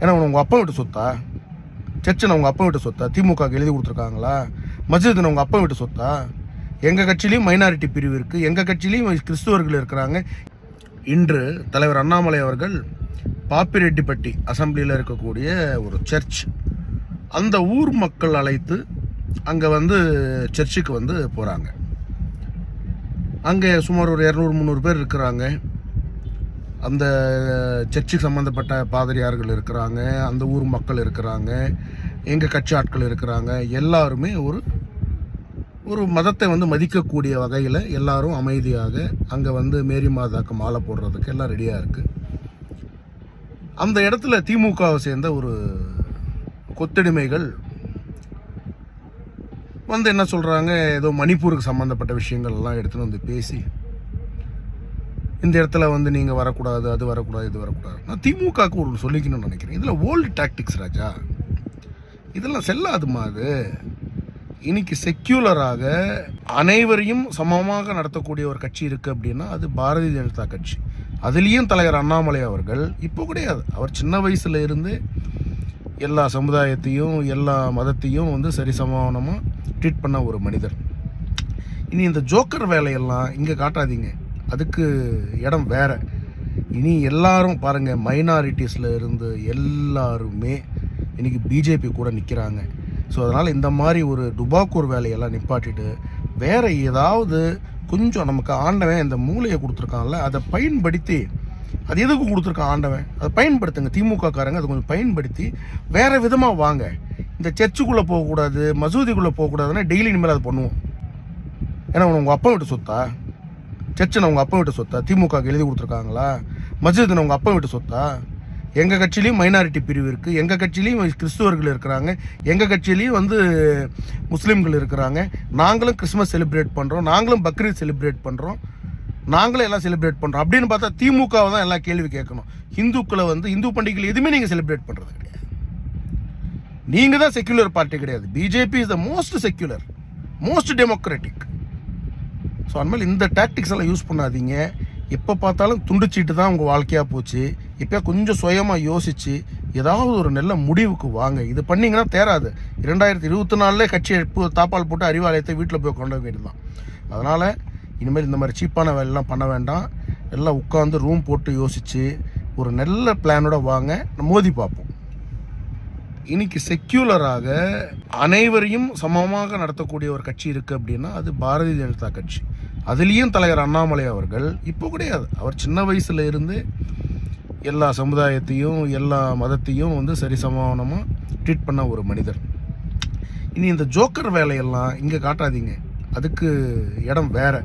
ஏன்னா உங்கள் அப்பா வீட்டு சொத்தா? சர்ச்சனை உங்கள் அப்பா வீட்டு சொத்தா? திமுகவுக்கு எழுதி கொடுத்துருக்காங்களா? மஸ்ஜித் உங்கள் அப்பா வீட்டு சொத்தா? எங்கள் கட்சியிலையும் மைனாரிட்டி பிரிவு இருக்குது எங்கள் கட்சியிலையும் கிறிஸ்துவர்கள் இருக்கிறாங்க. இன்று தலைவர் அண்ணாமலை அவர்கள் பாப்பிரெட்டிப்பட்டி அசம்பிளியில் இருக்கக்கூடிய ஒரு சர்ச். அந்த ஊர் மக்கள் அழைத்து அங்கே வந்து சர்ச்சுக்கு வந்து போகிறாங்க அங்கே சுமார் ஒரு இரநூறு முந்நூறு பேர் இருக்கிறாங்க. அந்த சர்ச்சுக்கு சம்மந்தப்பட்ட பாதிரியார்கள் இருக்கிறாங்க அந்த ஊர் மக்கள் இருக்கிறாங்க எங்கள் கட்சி ஆட்கள் இருக்கிறாங்க எல்லாருமே ஒரு ஒரு மதத்தை வந்து மதிக்கக்கூடிய வகையில் எல்லாரும் அமைதியாக அங்கே வந்து மேரி மாதாக்கு மாலை போடுறதுக்கு எல்லாம் ரெடியாக இருக்குது அந்த இடத்துல திமுகவை சேர்ந்த ஒரு கொத்தடிமைகள் வந்து என்ன சொல்கிறாங்க ஏதோ மணிப்பூருக்கு சம்மந்தப்பட்ட விஷயங்கள் எல்லாம் எடுத்துன்னு வந்து பேசி இந்த இடத்துல வந்து நீங்கள் வரக்கூடாது அது வரக்கூடாது இது வரக்கூடாது. நான் திமுகவுக்கு ஒரு சொல்லிக்கணும்னு நினைக்கிறேன். இதில் ஓல்டு டாக்டிக்ஸ் ராஜா. இதெல்லாம் செல்லாதுமா அது. இன்னைக்கு செக்யூலராக அனைவரையும் சமமாக நடத்தக்கூடிய ஒரு கட்சி இருக்குது அப்படின்னா அது பாரதிய ஜனதா கட்சி. அதுலேயும் தலைவர் அண்ணாமலை அவர்கள் இப்போ கிடையாது. அவர் சின்ன வயசுல இருந்து எல்லா சமுதாயத்தையும் எல்லா மதத்தையும் வந்து சரிசமானமாக ட்ரீட் பண்ண ஒரு மனிதர். இனி இந்த ஜோக்கர் வேலையெல்லாம் இங்கே காட்டாதீங்க. அதுக்கு இடம் வேறு. இனி எல்லாரும் பாருங்கள் மைனாரிட்டிஸில் இருந்து எல்லாருமே இன்றைக்கி பிஜேபி கூட நிற்கிறாங்க ஸோ அதனால் இந்த மாதிரி ஒரு டுபாக்கூர் வேலையெல்லாம் நிப்பாட்டிட்டு வேற ஏதாவது கொஞ்சம் நமக்கு ஆண்டவன் இந்த மூளையை கொடுத்துருக்கான்ல அதை பயன்படுத்தி அது எதுக்கு கொடுத்துருக்கான் ஆண்டவன்? அதை பயன்படுத்துங்க. திமுக காரங்க அதை கொஞ்சம் பயன்படுத்தி வேறு விதமாக வாங்க. இந்த சர்ச்சுக்குள்ளே போகக்கூடாது மசூதிக்குள்ளே போகக்கூடாதுன்னா டெய்லி இனிமேல் அதை பண்ணுவோம். ஏன்னா உங்கள் அப்பா விட்டு சொத்தா? சர்ச்சனை உங்கள் அப்பா வீட்டு சொத்தா? திமுகவுக்கு எழுதி கொடுத்துருக்காங்களா? மஸ்ஜித் உங்கள் அப்பா வீட்டு சொத்தா? எங்கள் கட்சியிலையும் மைனாரிட்டி பிரிவு இருக்குது எங்கள் கட்சியிலையும் கிறிஸ்துவர்கள் இருக்கிறாங்க. எங்கள் கட்சியிலையும் வந்து முஸ்லீம்கள் இருக்கிறாங்க. நாங்களும் கிறிஸ்மஸ் செலிப்ரேட் பண்ணுறோம் நாங்களும் பக்ரீத் செலிப்ரேட் பண்ணுறோம் நாங்களும் எல்லாம் செலிப்ரேட் பண்ணுறோம் அப்படின்னு பார்த்தா திமுகவை தான் எல்லாம் கேள்வி கேட்கணும். இந்துக்களை வந்து இந்து பண்டிகைகள் எதுவுமே நீங்கள் செலிப்ரேட் பண்ணுறது கிடையாது. நீங்கள் தான் செக்யூலர் பார்ட்டி கிடையாது. BJP is the most secular most democratic so அதுமாதிரி இந்த டாக்டிக்ஸ் எல்லாம் யூஸ் பண்ணாதீங்க. எப்போ பார்த்தாலும் துண்டிச்சிட்டு தான் உங்கள் வாழ்க்கையாக போச்சு. இப்போ கொஞ்சம் சுயமாக யோசித்து ஏதாவது ஒரு நல்ல முடிவுக்கு வாங்க. இது பண்ணிங்கன்னா தேராது. இரண்டாயிரத்தி இருபத்தி நாலுல கட்சி எப்போ தாப்பால் போட்டு அறிவாலயத்தை வீட்டில் போய் கொண்ட வேண்டியது தான். அதனால் இனிமேல் இந்த மாதிரி சீப்பான வேலையெல்லாம் பண்ண வேண்டாம். எல்லாம் உட்காந்து ரூம் போட்டு யோசித்து ஒரு நல்ல பிளானோட வாங்க. மோதி பார்ப்போம். இன்னைக்கு செக்யூலராக அனைவரையும் சமமாக நடத்தக்கூடிய ஒரு கட்சி இருக்குது அப்படின்னா அது பாரதிய ஜனதா கட்சி. அதுலேயும் தலைவர் அண்ணாமலை அவர்கள் இப்போ கிடையாது. அவர் சின்ன வயசுல இருந்து எல்லா சமுதாயத்தையும் எல்லா மதத்தையும் வந்து சரிசமானமாக ட்ரீட் பண்ண ஒரு மனிதர். இனி இந்த ஜோக்கர் வேலையெல்லாம் இங்கே காட்டாதீங்க. அதுக்கு இடம் வேறு.